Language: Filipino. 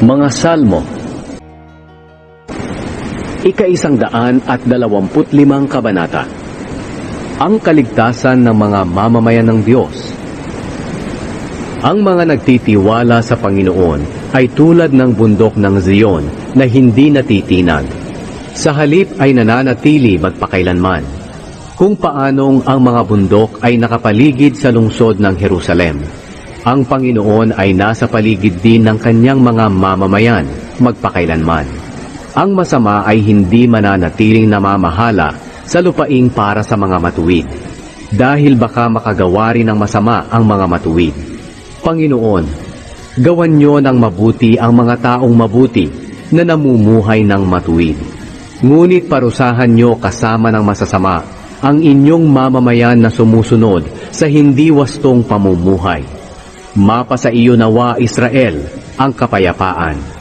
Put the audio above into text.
Mga Salmo Ika-isang daan at dalawamput limang kabanata Ang kaligtasan ng mga mamamayan ng Diyos Ang mga nagtitiwala sa Panginoon ay tulad ng bundok ng Zion na hindi natitinag. Sa halip ay nananatili magpakailanman. Kung paanong ang mga bundok ay nakapaligid sa lungsod ng Jerusalem. Ang Panginoon ay nasa paligid din ng kanyang mga mamamayan magpakailanman. Ang masama ay hindi mananatiling namamahala sa lupaing para sa mga matuwid. Dahil baka makagawa rin ng masama ang mga matuwid. Panginoon, gawan niyo ng mabuti ang mga taong mabuti na namumuhay ng matuwid. Ngunit parusahan niyo kasama ng masasama ang inyong mamamayan na sumusunod sa hindi wastong pamumuhay. Mapa sa iyo nawa Israel ang kapayapaan.